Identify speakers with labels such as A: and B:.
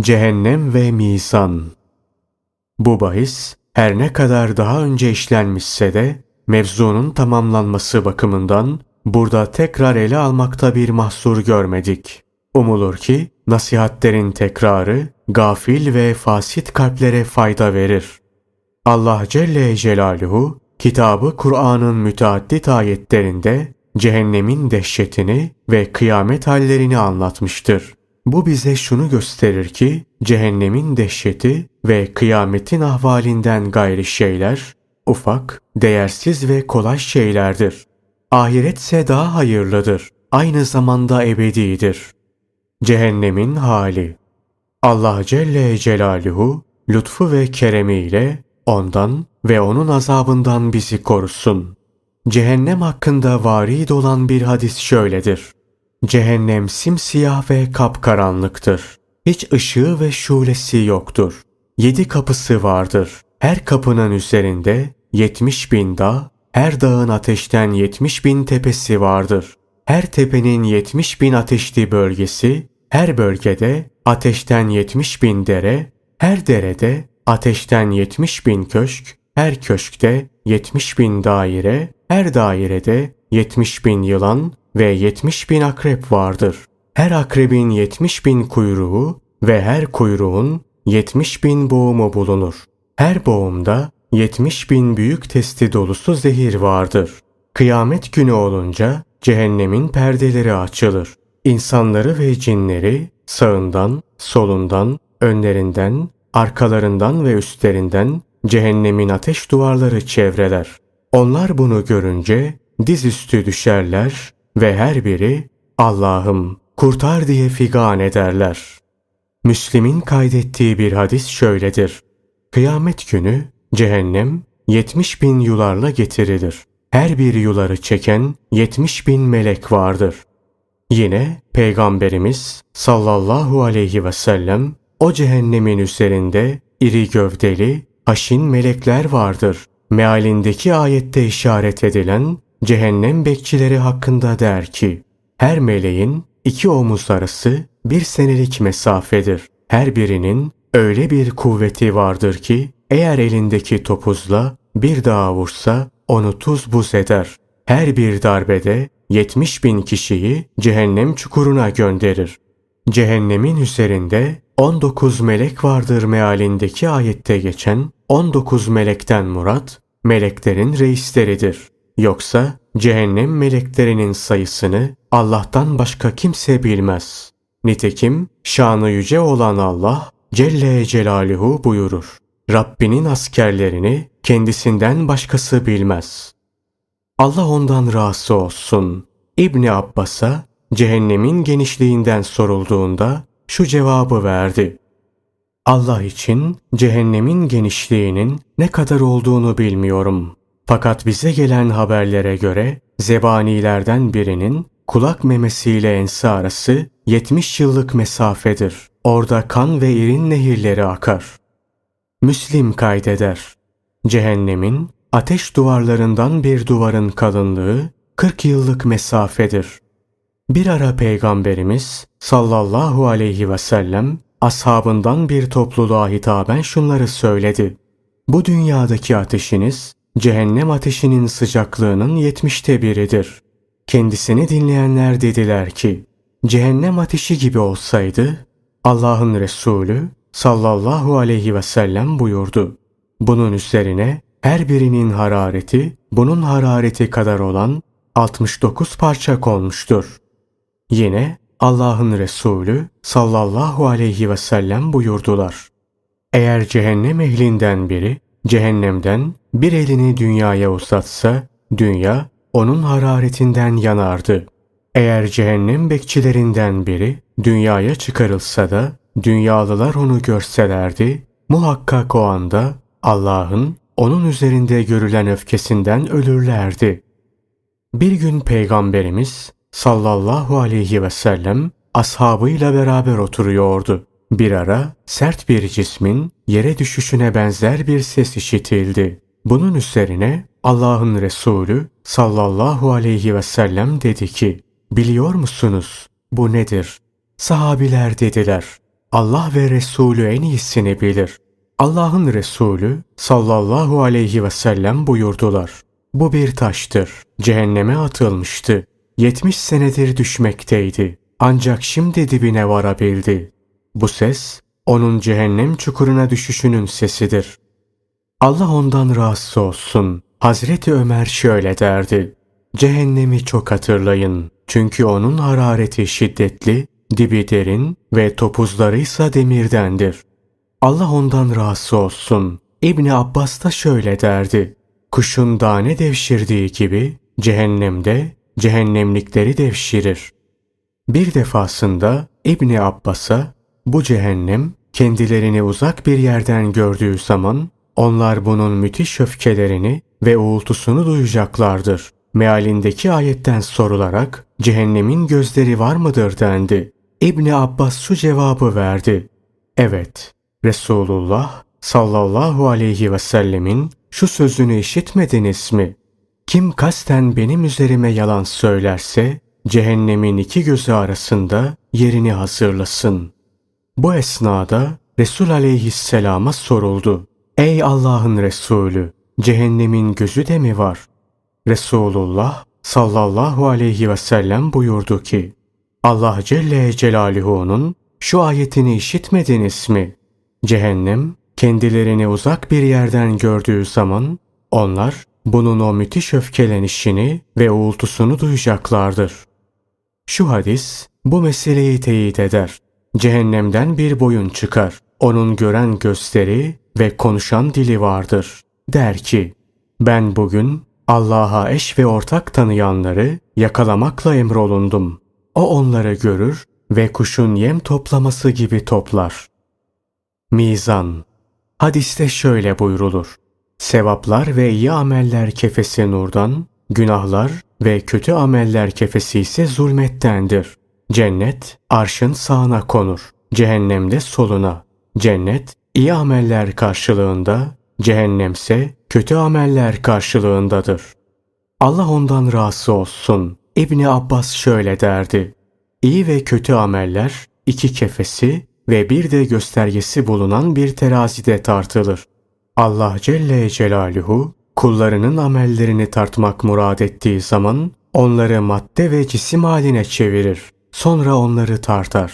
A: Cehennem ve Mizan Bu bahis her ne kadar daha önce işlenmişse de mevzunun tamamlanması bakımından burada tekrar ele almakta bir mahsur görmedik. Umulur ki nasihatlerin tekrarı gafil ve fasit kalplere fayda verir. Allah Celle Celaluhu kitabı Kur'an'ın müteaddit ayetlerinde cehennemin dehşetini ve kıyamet hallerini anlatmıştır. Bu bize şunu gösterir ki cehennemin dehşeti ve kıyametin ahvalinden gayri şeyler ufak, değersiz ve kolay şeylerdir. Ahiretse daha hayırlıdır. Aynı zamanda ebedidir. Cehennemin hali Allah Celle Celaluhu lütfu ve keremiyle ondan ve onun azabından bizi korusun. Cehennem hakkında varid olan bir hadis şöyledir. Cehennem simsiyah ve kapkaranlıktır. Hiç ışığı ve şulesi yoktur. Yedi kapısı vardır. Her kapının üzerinde yetmiş bin dağ, her dağın ateşten yetmiş bin tepesi vardır. Her tepenin yetmiş bin ateşli bölgesi, her bölgede ateşten yetmiş bin dere, her derede ateşten yetmiş bin köşk, her köşkte yetmiş bin daire, her dairede yetmiş bin yılan ve yetmiş bin akrep vardır. Her akrebin yetmiş bin kuyruğu ve her kuyruğun yetmiş bin boğumu bulunur. Her boğumda yetmiş bin büyük testi dolusu zehir vardır. Kıyamet günü olunca cehennemin perdeleri açılır. İnsanları ve cinleri sağından, solundan, önlerinden, arkalarından ve üstlerinden cehennemin ateş duvarları çevreler. Onlar bunu görünce dizüstü düşerler ve her biri Allah'ım kurtar diye figan ederler. Müslim'in kaydettiği bir hadis şöyledir. Kıyamet günü cehennem yetmiş bin yularla getirilir. Her bir yuları çeken yetmiş bin melek vardır. Yine Peygamberimiz sallallahu aleyhi ve sellem o cehennemin üzerinde iri gövdeli, haşin melekler vardır. Mealindeki ayette işaret edilen cehennem bekçileri hakkında der ki, her meleğin iki omuz arası bir senelik mesafedir. Her birinin öyle bir kuvveti vardır ki, eğer elindeki topuzla bir daha vursa onu tuz buz eder. Her bir darbede 70 bin kişiyi cehennem çukuruna gönderir. Cehennemin üzerinde 19 melek vardır mealindeki ayette geçen 19 melekten murat meleklerin reisleridir. Yoksa cehennem meleklerinin sayısını Allah'tan başka kimse bilmez. Nitekim şanı yüce olan Allah Celle Celaluhu buyurur. Rabbinin askerlerini kendisinden başkası bilmez. Allah ondan razı olsun. İbni Abbas'a cehennemin genişliğinden sorulduğunda şu cevabı verdi. Allah için cehennemin genişliğinin ne kadar olduğunu bilmiyorum. Fakat bize gelen haberlere göre zebanilerden birinin kulak memesiyle ense arası 70 yıllık mesafedir. Orada kan ve irin nehirleri akar. Müslim kaydeder. Cehennemin ateş duvarlarından bir duvarın kalınlığı 40 yıllık mesafedir. Bir ara Peygamberimiz sallallahu aleyhi ve sellem ashabından bir topluluğa hitaben şunları söyledi. Bu dünyadaki ateşiniz cehennem ateşinin sıcaklığının yetmişte biridir. Kendisini dinleyenler dediler ki, cehennem ateşi gibi olsaydı Allah'ın Resulü sallallahu aleyhi ve sellem buyurdu. Bunun üzerine her birinin harareti bunun harareti kadar olan 69 parça konmuştur. Yine Allah'ın Resulü sallallahu aleyhi ve sellem buyurdular. Eğer cehennem ehlinden biri cehennemden bir elini dünyaya uzatsa dünya onun hararetinden yanardı. Eğer cehennem bekçilerinden biri dünyaya çıkarılsa da dünyalılar onu görselerdi muhakkak o anda Allah'ın onun üzerinde görülen öfkesinden ölürlerdi. Bir gün Peygamberimiz sallallahu aleyhi ve sellem ashabıyla beraber oturuyordu. Bir ara sert bir cismin yere düşüşüne benzer bir ses işitildi. Bunun üzerine Allah'ın Resulü sallallahu aleyhi ve sellem dedi ki, Biliyor musunuz bu nedir? Sahabiler dediler. Allah ve Resulü en iyisini bilir. Allah'ın Resulü sallallahu aleyhi ve sellem buyurdular. Bu bir taştır. Cehenneme atılmıştı. 70 senedir düşmekteydi. Ancak şimdi dibine varabildi. Bu ses onun cehennem çukuruna düşüşünün sesidir. Allah ondan rahatsız olsun. Hazreti Ömer şöyle derdi. Cehennemi çok hatırlayın. Çünkü onun harareti şiddetli, dibi derin ve topuzları ise demirdendir. Allah ondan rahatsız olsun. İbni Abbas da şöyle derdi. Kuşun tane devşirdiği gibi cehennemde cehennemlikleri devşirir. Bir defasında İbni Abbas'a bu cehennem kendilerini uzak bir yerden gördüğü zaman onlar bunun müthiş öfkelerini ve uğultusunu duyacaklardır. Mealindeki ayetten sorularak cehennemin gözleri var mıdır dendi. İbni Abbas şu cevabı verdi. Evet, Resulullah sallallahu aleyhi ve sellemin şu sözünü işitmediniz mi? Kim kasten benim üzerime yalan söylerse cehennemin iki gözü arasında yerini hazırlasın. Bu esnada Resul aleyhisselama soruldu. Ey Allah'ın Resulü, cehennemin gözü de mi var? Resulullah sallallahu aleyhi ve sellem buyurdu ki, Allah Celle Celaluhu'nun şu ayetini işitmediniz mi? Cehennem kendilerini uzak bir yerden gördüğü zaman onlar bunun o müthiş öfkelenişini ve uğultusunu duyacaklardır. Şu hadis bu meseleyi teyit eder. Cehennemden bir boyun çıkar. Onun gören gösteri ve konuşan dili vardır. Der ki, ben bugün Allah'a eş ve ortak tanıyanları yakalamakla emrolundum. O onları görür ve kuşun yem toplaması gibi toplar. Mizan Hadiste şöyle buyrulur. Sevaplar ve iyi ameller kefesi nurdan, günahlar ve kötü ameller kefesi ise zulmettendir. Cennet arşın sağına konur, cehennemde soluna. Cennet iyi ameller karşılığında, cehennemse kötü ameller karşılığındadır. Allah ondan razı olsun. İbni Abbas şöyle derdi. İyi ve kötü ameller iki kefesi ve bir de göstergesi bulunan bir terazide tartılır. Allah Celle Celaluhu kullarının amellerini tartmak murad ettiği zaman onları madde ve cisim haline çevirir. Sonra onları tartar.